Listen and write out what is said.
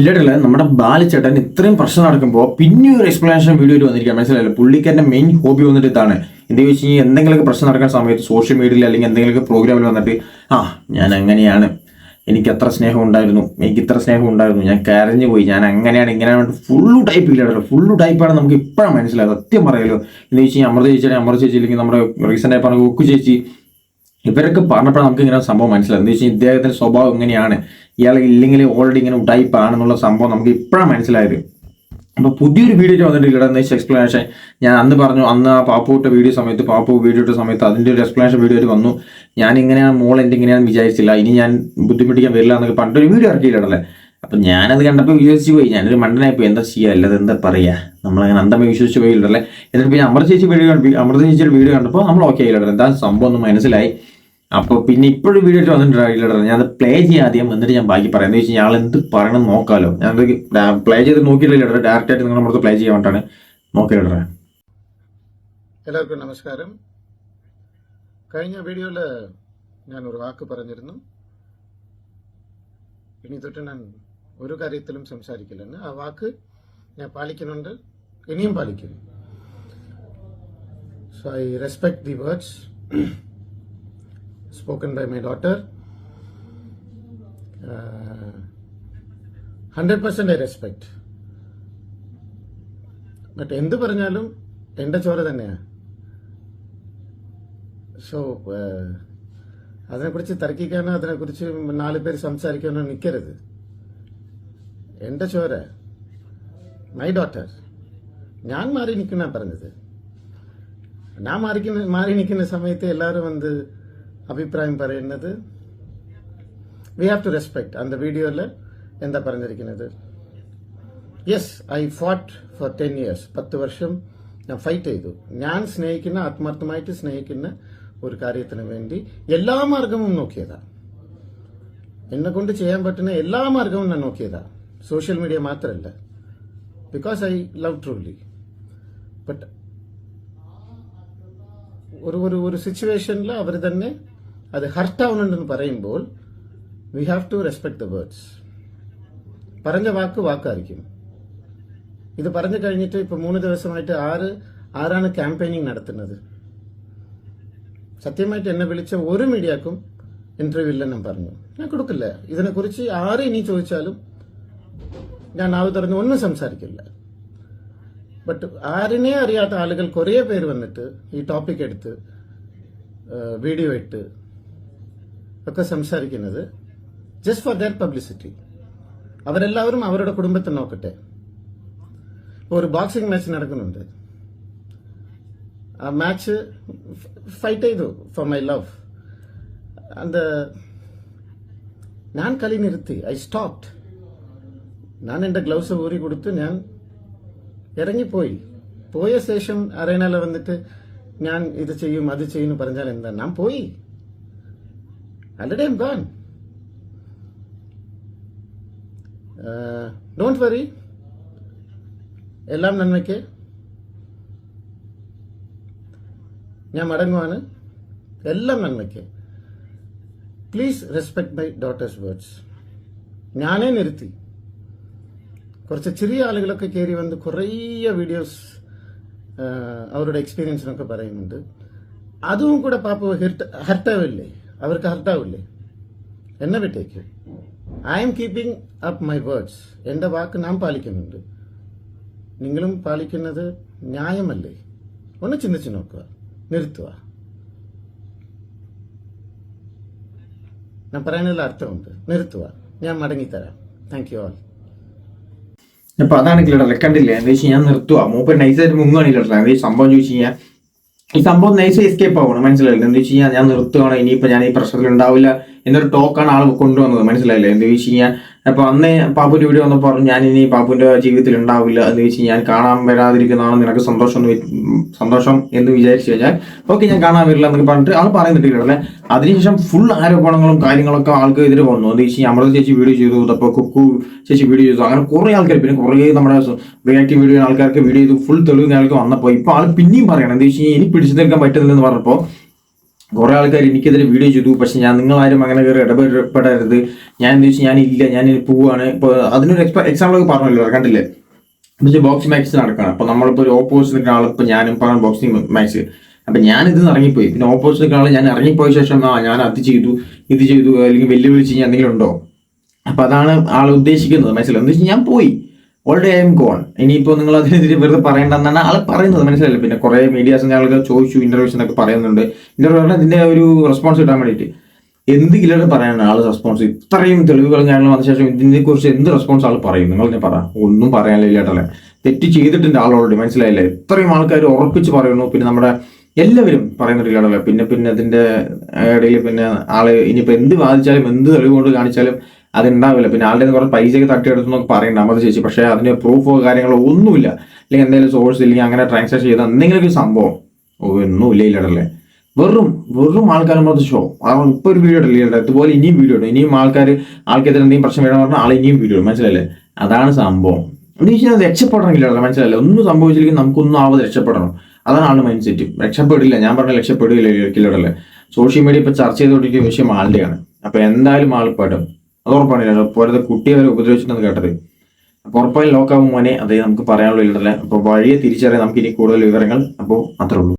ഇല്ലടല്ല നമ്മുടെ ബാലിച്ചേട്ടൻ ഇത്രയും പ്രശ്നം നടക്കുമ്പോൾ പിന്നെ ഒരു എക്സ്പ്ലനേഷൻ വീഡിയോ വന്നിരിക്കുക മനസ്സിലായില്ല? പുള്ളിക്കാരന്റെ മെയിൻ ഹോബി വന്നിട്ട് ഇതാണ്. എന്ത് വെച്ച് കഴിഞ്ഞാൽ എന്തെങ്കിലുമൊക്കെ പ്രശ്നം നടക്കുന്ന സമയത്ത് സോഷ്യൽ മീഡിയയിൽ അല്ലെങ്കിൽ എന്തെങ്കിലുമൊക്കെ പ്രോഗ്രാമിൽ വന്നിട്ട് ആ ഞാൻ അങ്ങനെയാണ്. എനിക്ക് അത്ര സ്നേഹം ഉണ്ടായിരുന്നു. എനിക്ക് ഇത്ര സ്നേഹം ഉണ്ടായിരുന്നു. ഞാൻ കരഞ്ഞു പോയി. ഞാൻ അങ്ങനെയാണ് ഇങ്ങനെയാണ് ഫുള്ള് ടൈപ്പ് ഇല്ലാട്ടോ ഫുള്ള് ടൈപ്പാണ് നമുക്ക് ഇപ്പോഴാണ് മനസ്സിലായത്. സത്യം പറയാലോ എന്ന് വെച്ച് കഴിഞ്ഞാൽ അമൃത ചേച്ചി അമൃത ചേച്ചി അല്ലെങ്കിൽ നമ്മുടെ റീസെന്റ് ആയി പറഞ്ഞ ഉക്കു ചേച്ചി ഇവരൊക്കെ പറഞ്ഞപ്പോൾ നമുക്ക് ഇങ്ങനെ സംഭവം മനസ്സിലായി എന്ന് വെച്ചാൽ ഇദ്ദേഹത്തിന്റെ സ്വഭാവം എങ്ങനെയാണ് ഇയാൾ ഇല്ലെങ്കിൽ ഓൾറെഡി ഇങ്ങനെ ആണെന്നുള്ള സംഭവം നമുക്ക് ഇപ്പോഴാണ് മനസ്സിലായത്. അപ്പോൾ പുതിയൊരു വീഡിയോ വന്നിട്ട് ഇവിടെ എന്ന് വെച്ചാൽ എക്സ്പ്ലനേഷൻ ഞാൻ അന്ന് പറഞ്ഞു അന്ന് ആ പാപ്പുവിട്ട വീഡിയോ സമയത്ത് പാപ്പു വീഡിയോ ഇട്ട സമയത്ത് അതിന്റെ ഒരു എക്സ്പ്ലനേഷൻ വീഡിയോയിൽ വന്നു. ഞാൻ ഇങ്ങനെയാണ് മോൾ എന്റെ ഇങ്ങനെയാണ് വിചാരിച്ചില്ല. ഇനി ഞാൻ ബുദ്ധിമുട്ടിക്കാൻ വരില്ല എന്നൊക്കെ പണ്ടൊരു വീഡിയോ ഇറക്കിയില്ലേ അപ്പം ഞാനത് കണ്ടപ്പോൾ വിശ്വസിച്ച് പോയി. ഞാനൊരു മണ്ടനായി പോയി എന്താ ചെയ്യുക അല്ലാതെ എന്താ പറയുക നമ്മളങ്ങനെ അന്തമായി വിശ്വസിച്ച് പോയില്ലല്ലേ? എന്നിട്ട് പിന്നെ അമൃത ചേച്ചി വീഡിയോ അമൃത ചേച്ചിയുടെ വീഡിയോ കണ്ടപ്പോൾ നമ്മൾ ഓക്കെ ആയില്ലേ എന്താ സംഭവം ഒന്ന് മനസ്സിലായി. അപ്പോൾ പിന്നെ ഇപ്പോഴും വീഡിയോ ആയിട്ട് വന്നിട്ടുണ്ടായില്ല ഞാൻ അത് പ്ലേ ചെയ്യാം ആദ്യം എന്നിട്ട് ഞാൻ ബാക്കി പറയാം. എന്ന് വെച്ചാൽ ഞാൻ എന്ത് പറയണം നോക്കാലോ. ഞാൻ പ്ലേ ചെയ്ത് നോക്കിയിട്ടില്ല ഡയറക്റ്റ് ആയിട്ട് നിങ്ങൾ നമ്മുടെ പ്ലേ ചെയ്യാൻ വേണ്ടിയിട്ടാണ് നോക്കിയില്ലേ എല്ലാവർക്കും നമസ്കാരം. കഴിഞ്ഞ വീഡിയോയിൽ ഞാൻ ഒരു വാക്ക് പറഞ്ഞിരുന്നു. ഇനി തൊട്ട് ഞാൻ ഒരു കാര്യത്തിലും സംസാരിക്കില്ലെന്ന്. ആ വാക്ക് ഞാൻ പാലിക്കുന്നുണ്ട്. ഇനിയും പാലിക്കുന്നു so I respect the words spoken by my daughter hundred percent I respect but എന്ത് പറഞ്ഞാലും എന്റെ ചോര തന്നെയാണ് സോ അതിനെക്കുറിച്ച് തർക്കിക്കാനോ അതിനെക്കുറിച്ച് നാല് പേര് സംസാരിക്കാനോ നിൽക്കരുത് എന്റെ ചോര മൈ ഡോട്ടർ ഞാൻ മാറി നിൽക്കുന്ന പറഞ്ഞത്. ഞാൻ മാറി മാറി നിൽക്കുന്ന സമയത്ത് എല്ലാവരും വന്ന് അഭിപ്രായം പറയുന്നത് വി ഹാവ് ടു റെസ്പെക്ട് അന്ത വീഡിയോയിൽ എന്താ പറഞ്ഞിരിക്കുന്നത് yes I fought for ten years പത്ത് വർഷം ഞാൻ ഫൈറ്റ് ചെയ്തു ഞാൻ സ്നേഹിക്കുന്ന ആത്മാർത്ഥമായിട്ട് സ്നേഹിക്കുന്ന ഒരു കാര്യത്തിന് വേണ്ടി എല്ലാ മാർഗവും നോക്കിയതാ എന്നെ കൊണ്ട് ചെയ്യാൻ പറ്റുന്ന എല്ലാ മാർഗവും ഞാൻ നോക്കിയതാ സോഷ്യൽ മീഡിയ മാത്രമല്ല because I love truly but ഒരു ഒരു ഒരു സിറ്റുവേഷനിൽ അവർ തന്നെ അത് ഹർട്ടാവുന്നുണ്ടെന്ന് പറയുമ്പോൾ we have to respect the words പറഞ്ഞ വാക്ക് വാക്കായിരിക്കും. ഇത് പറഞ്ഞു കഴിഞ്ഞിട്ട് ഇപ്പൊ മൂന്ന് ദിവസമായിട്ട് ആറ് ആരാണ് ക്യാമ്പയിനിങ് നടത്തുന്നത്? സത്യമായിട്ട് എന്നെ വിളിച്ച ഒരു മീഡിയക്കും ഇന്റർവ്യൂ ഇല്ലെന്ന് പറഞ്ഞു. ഞാൻ കൊടുക്കില്ല. ഇതിനെക്കുറിച്ച് ആര് ഇനി ചോദിച്ചാലും ഞാൻ നാവ് തുറന്ന് ഒന്നും സംസാരിക്കില്ല. ബട്ട് ആരിനെ അറിയാത്ത ആളുകൾ കുറേ പേര് വന്നിട്ട് ഈ ടോപ്പിക് എടുത്ത് വീഡിയോ ഇട്ട് ഒക്കെ സംസാരിക്കുന്നത് ജസ്റ്റ് ഫോർ ദാറ്റ് പബ്ലിസിറ്റി അവരെല്ലാവരും അവരുടെ കുടുംബത്തെ നോക്കട്ടെ ഇപ്പൊ ഒരു ബോക്സിംഗ് മാച്ച് നടക്കുന്നുണ്ട് ആ മാച്ച് ഫൈറ്റ് ചെയ്തു ഫോർ മൈ ലവ് அந்த ഞാൻ കളി നിർത്തി ഐ സ്റ്റോപ്ഡ് ഞാൻ എൻ്റെ ഗ്ലൗസ് ഊരി കൊടുത്ത് ഞാൻ ഇറങ്ങിപ്പോയി പോയ ശേഷം അറേനയിൽ വന്നിട്ട് ഞാൻ ഇത് ചെയ്യും അത് ചെയ്യും പറഞ്ഞാൽ എന്താ ഞാൻ പോയി already am gone don't worry എല്ലാം നന്മയ്ക്ക്. ഞാൻ മടങ്ങുവാണ്. എല്ലാം നന്മയ്ക്ക്. Please respect my daughter's words ഞാനേ നിർത്തി കുറച്ച് ചെറിയ ആളുകളൊക്കെ കയറി വന്ന് കുറേ വീഡിയോസ് അവരുടെ എക്സ്പീരിയൻസിനൊക്കെ പറയുന്നുണ്ട്. അതും കൂടെ പാപ്പ ഹർട്ടാവില്ലേ? അവർക്ക് ഹർട്ടാവില്ലേ എന്നെ വിട്ടേക്ക്. I am keeping up my words എന്റെ വാക്ക് നാം പാലിക്കുന്നുണ്ട്. നിങ്ങളും പാലിക്കുന്നത് ന്യായമല്ലേ? ഒന്ന് ചിന്തിച്ചു നോക്കുക. നിർത്തുക. ഞാൻ പറയാനുള്ള അർത്ഥമുണ്ട്. നിർത്തുക. ഞാൻ മടങ്ങിത്തരാം. താങ്ക് യു ആൾ അപ്പൊ അതാണ് കിലടല്ലേ കണ്ടില്ലേ? എന്താ വെച്ചാൽ ഞാൻ നിർത്തുക മൂപ്പർ നൈസായിട്ട് മുങ്ങാണ് എന്താ സംഭവം ചോദിച്ചു കഴിഞ്ഞാൽ ഈ സംഭവം നൈസ് എസ്കേപ്പ് ആവണം മനസ്സിലായില്ല? എന്താ വെച്ച് കഴിഞ്ഞാൽ ഞാൻ നിർത്തുകയാണ് ഇനിയിപ്പോ ഞാൻ ഈ പ്രശ്നത്തിൽ ഉണ്ടാവില്ല എന്നൊരു ടോക്കാണ് ആൾ കൊണ്ടുവന്നത് മനസ്സിലായില്ലേ? എന്താ വെച്ച് കഴിഞ്ഞാൽ അപ്പൊ അന്ന് പാപ്പുന്റെ വീഡിയോ വന്നപ്പോൾ പറഞ്ഞു ഞാൻ ഇനി ബാബുന്റെ ജീവിതത്തിൽ ഉണ്ടാവില്ല എന്ന് വെച്ച് ഞാൻ കാണാൻ വരാതിരിക്കുന്നതാണ് നിനക്ക് സന്തോഷം സന്തോഷം എന്ന് വിചാരിച്ചു കഴിഞ്ഞാൽ ഓക്കെ ഞാൻ കാണാൻ വരില്ല എന്നൊക്കെ പറഞ്ഞിട്ട് ആൾ പറയുന്നുണ്ടല്ലേ അതിനുശേഷം ഫുൾ ആരോപണങ്ങളും കാര്യങ്ങളൊക്കെ ആൾക്ക് എതിരെ വന്നു. എന്ന് വെച്ച് അമൃത ചേച്ചി വീഡിയോ ചെയ്തു അപ്പോൾ കുക്കു ചേച്ചി വീഡിയോ ചെയ്തു. അങ്ങനെ കുറെ ആൾക്കാർ പിന്നെ കുറേ നമ്മുടെ റിയാക്റ്റീവ് വീഡിയോ ആൾക്കാർക്ക് വീഡിയോ ചെയ്തു ഫുൾ തെളിവ് ആൾക്ക് വന്നപ്പോൾ ഇപ്പോൾ ആൾ പിന്നെയും പറയണം. എന്താ വെച്ച് ഇനി പിടിച്ചു നിൽക്കാൻ പറ്റുന്നില്ലെന്ന് പറഞ്ഞപ്പോൾ കുറെ ആൾക്കാർ എനിക്കെതിരെ വീഡിയോ ചെയ്തു. പക്ഷെ ഞാൻ നിങ്ങളാരും അങ്ങനെ കയറി ഇടപെടരുത് ഞാൻ എന്താ വെച്ചാൽ ഞാനില്ല. ഞാൻ പോവുകയാണ് ഇപ്പോൾ അതിനൊരു എക്സാമ്പിൾ ഒക്കെ പറഞ്ഞല്ലോ. കണ്ടില്ലേ? എന്നുവെച്ചാൽ ബോക്സിംഗ് മാച്ച് നടക്കണം. അപ്പൊ നമ്മളിപ്പോ ഒരു ഓപ്പോസിറ്റ് നിൽക്കുന്ന ഇപ്പൊ ഞാനും പറഞ്ഞു ബോക്സിംഗ് മാച്ച് അപ്പൊ ഞാൻ ഇത് ഇറങ്ങിപ്പോയി. പിന്നെ ഓപ്പോസിറ്റ് നിൽക്കുന്ന ആൾ ഞാൻ ഇറങ്ങിപ്പോയ ശേഷം ആ ഞാൻ അത് ചെയ്തു ഇത് ചെയ്തു അല്ലെങ്കിൽ വെല്ലുവിളിച്ച് ഞാൻ എന്തെങ്കിലും ഉണ്ടോ? അപ്പൊ അതാണ് ആൾ ഉദ്ദേശിക്കുന്നത്. മനസ്സിലായി? എന്ന് വെച്ചാൽ ഞാൻ പോയി. ഓൾറെഡി ഐ എം ഗോൺ ഇനിയിപ്പോൾ നിങ്ങൾ അതിനെതിരെ വെറുതെ പറയേണ്ടെന്നാണ് ആൾ പറയുന്നത്. മനസ്സിലായില്ല? പിന്നെ കുറേ മീഡിയാസ് ഞങ്ങൾക്ക് ചോദിച്ചു ഇന്റർവ്യൂസ് എന്നൊക്കെ പറയുന്നുണ്ട്. ഇന്റർവ്യൂ പറഞ്ഞാൽ ഇതിന്റെ ഒരു റെസ്പോൺസ് കിട്ടാൻ വേണ്ടിയിട്ട്. എന്ത് പറയാനാണ് ആൾ റെസ്പോൺസ് ഇത്രയും തെളിവുകൾ ഞങ്ങൾ വന്ന ശേഷം ഇതിനെക്കുറിച്ച് എന്ത് റെസ്പോൺസ് ആൾ പറയും? നിങ്ങൾ തന്നെ പറ. ഒന്നും പറയാനില്ല ഇല്ലാട്ടല്ലേ തെറ്റ് ചെയ്തിട്ടുണ്ട് ആൾ ഓൾറെഡി മനസ്സിലായില്ലേ? ഇത്രയും ആൾക്കാർ ഉറപ്പിച്ച് പറയുന്നു. പിന്നെ നമ്മുടെ എല്ലാവരും പറയുന്നുണ്ട് പിന്നെ പിന്നെ അതിന്റെ ഇടയിൽ പിന്നെ ആൾ ഇനിയിപ്പോ എന്ത് വാദിച്ചാലും എന്ത് തെളിവ് കൊണ്ട് കാണിച്ചാലും അത് ഉണ്ടാവില്ല പിന്നെ ആളുടെ കുറച്ച് പൈസയൊക്കെ തട്ടിയെടുത്തു എന്നൊക്കെ പറയണ്ട. അമൃത ചേച്ചി. പക്ഷേ അതിന് പ്രൂഫോ കാര്യങ്ങളോ ഒന്നുമില്ല. അല്ലെങ്കിൽ എന്തെങ്കിലും സോഴ്സ് ഇല്ലെങ്കിൽ അങ്ങനെ ട്രാൻസാക്ഷൻ ചെയ്ത എന്തെങ്കിലും സംഭവം. ഓ ഒന്നുമില്ല ഇല്ലടല്ലേ വെറും വെറും ആൾക്കാർ മൊത്തം ഷോ ഇപ്പൊ ഒരു വീഡിയോ ഇടല്ലേ? ഇതുപോലെ ഇനിയും വീഡിയോ ഇടും. ഇനിയും ആൾക്കാർ ആൾക്കെതിരെ എന്തെങ്കിലും പ്രശ്നം വേണമെന്ന് പറഞ്ഞാൽ ആൾ ഇനിയും വീഡിയോ ഇടും. മനസ്സിലല്ലേ അതാണ് സംഭവം. എന്ന് വെച്ചാൽ രക്ഷപ്പെടണമെങ്കിലോ മനസ്സിലല്ലേ ഒന്നും സംഭവിച്ചില്ലെങ്കിൽ നമുക്കൊന്നും ആവാതെ രക്ഷപ്പെടണം. അതാണ് ആളുടെ മൈൻഡ് സെറ്റ് രക്ഷപ്പെടില്ല. ഞാൻ പറഞ്ഞ രക്ഷപ്പെടില്ല കില്ലടല്ലേ സോഷ്യൽ മീഡിയ ഇപ്പൊ ചർച്ച ചെയ്തുകൊണ്ടിരിക്കുന്ന വിഷയം ആളുടെയാണ്. അപ്പൊ എന്തായാലും ആൾ പെടും. അത് ഉറപ്പാണ്. പോലത്തെ കുട്ടിയെ വരെ ഉപദ്രവിച്ചിട്ടുണ്ടെന്ന് കേട്ടത്. അപ്പൊ ഉറപ്പായും ലോക്കാവും മോനെ. അതേ നമുക്ക് പറയാനുള്ള ഇല്ലല്ലേ അപ്പൊ വഴിയെ തിരിച്ചറിയാൻ നമുക്ക് ഇനി കൂടുതൽ വിവരങ്ങൾ. അപ്പോൾ അത്രേ ഉള്ളൂ.